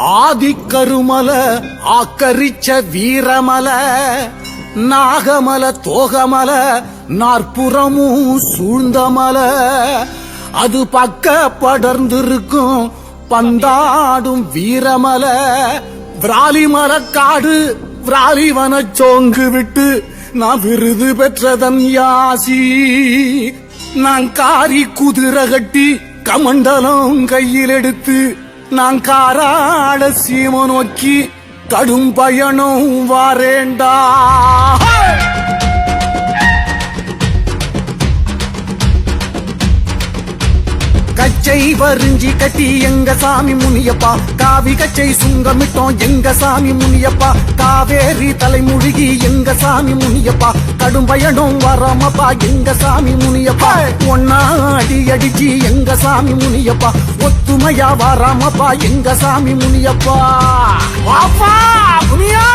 ஆதிக்கருமல ஆக்கரிச்ச வீரமல நாகமல தோகமல நாற்புறமும் சூழ்ந்தமல. அது பக்க படர்ந்திருக்கும் பந்தாடும் வீரமல. விராலிமல காடு விராலிவன சோங்கு விட்டு நான் விருது பெற்றதன் யாசி. நான் காரி குதிரை கட்டி கமண்டலம் கையில் எடுத்து நான் காராட சீம நோக்கி கடும் பயணம் வாரேண்டா. வரிஞ்சி கட்டி எங்க சாமி முனியப்பா. காவி கச்சை சுங்கமிட்டோம் எங்க சாமி முனியப்பா. காவேரி தலைமுழுகி எங்க சாமி முனியப்பா. கடும் பயணம் வராமப்பா எங்க சாமி முனியப்பா. ஒன்னா அடி அடிச்சு எங்க சாமி முனியப்பா. ஒத்துமையா வராமப்பா எங்க சாமி முனியப்பா. வாப்பா முனியா!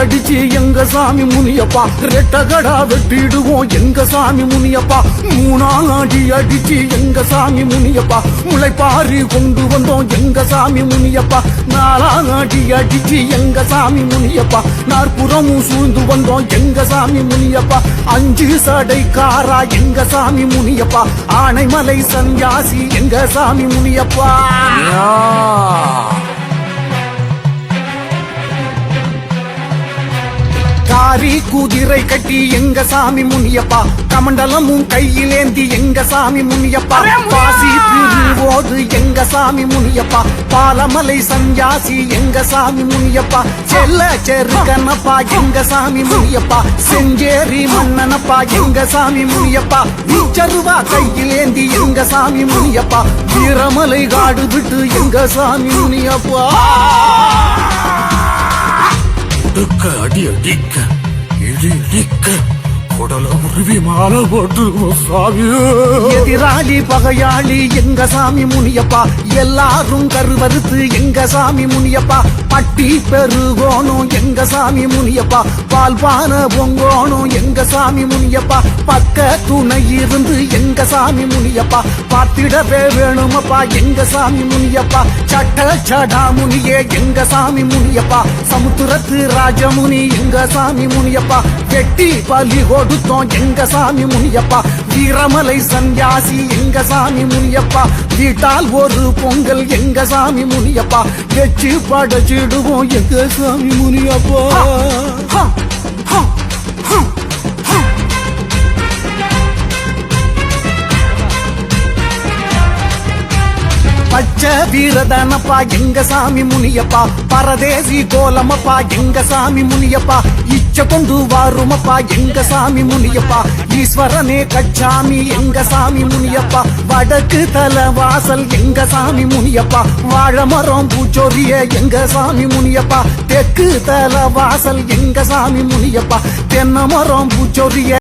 அடிச்சு எங்க சாமி முனியப்பா. ரெட்டகடா வெட்டிடுவோம் எங்க சாமி முனியப்பா. மூணாடி அடிச்சு எங்க சாமி முனியப்பா. முளைப்பாரி கொண்டு வந்தோம் எங்க சாமி முனியப்பா. நாலாடி அடிச்சு எங்க சாமி முனியப்பா. நாற்புறமும் சூழ்ந்து வந்தோம் எங்க சாமி முனியப்பா. அஞ்சு சடைக்காரா எங்க சாமி முனியப்பா. ஆனைமலை சன்யாசி எங்க சாமி முனியப்பா. காரி குதிரை கட்டி எங்க சாமி முனியப்பா? கமண்டலமும் கையிலேந்தி எங்க சாமி முனியப்பா? பாசி திருவோடு எங்க சாமி முனியப்பா? பாலமலை சன்யாசி எங்க சாமி முனியப்பா? செல்ல செருக்கனப்பா எங்க சாமி முனியப்பா? செஞ்சேரி மன்னனப்பா எங்க சாமி முனியப்பா? வீச்சருவா கையிலேந்தி எங்க சாமி முனியப்பா? வீரமலை காடு விட்டு எங்க சாமி முனியப்பா? ஒடுக்க அடி அடிக்க இடி இடிக்க எதிராளி பகையாளி எங்க சாமி முனியப்பா? எல்லாரும் கருவறுத்து எங்க சாமி முனியப்பா? பட்டி பெருகோணும். எங்க சாமி முனியப்பா பால்பான பொங்கோணும். எங்க சாமி முனியப்பா பக்க துணை இருந்து எங்க சாமி முனியப்பா பார்த்திடவே வேணுமப்பா. எங்க சாமி முனியப்பா சட்ட சடா முனியே எங்க சாமி முனியப்பா. சமுத்திரத்து ராஜமுனி எங்க சாமி முனியப்பா. வெட்டி பலி கொடுத்தோம் எங்க சாமி முனியப்பா. வீரமலை சன்யாசி எங்க சாமி முனியப்பா. வீட்டால் ஒரு பொங்கல் எங்க சாமி முனியப்பா. வெச்சு வச்சு படைச்சிடுவோம் எங்க சாமி முனியப்பா? பச்சை வீரதனப்பா எங்க சாமி முனியப்பா? பரதேசி கோலமப்பா எங்க சாமி முனியப்பா? இச்ச கொண்டு வாருமப்பா எங்க சாமி முனியப்பா? ஈஸ்வரனே கச்சாமி எங்க சாமி முனியப்பா? வடக்கு தல வாசல் எங்க சாமி முனியப்பா? வாழமரம் பூச்சோரிய எங்க சாமி முனியப்பா? தெற்கு தல வாசல் எங்க சாமி முனியப்பா? தென்னமரம் பூச்சோரிய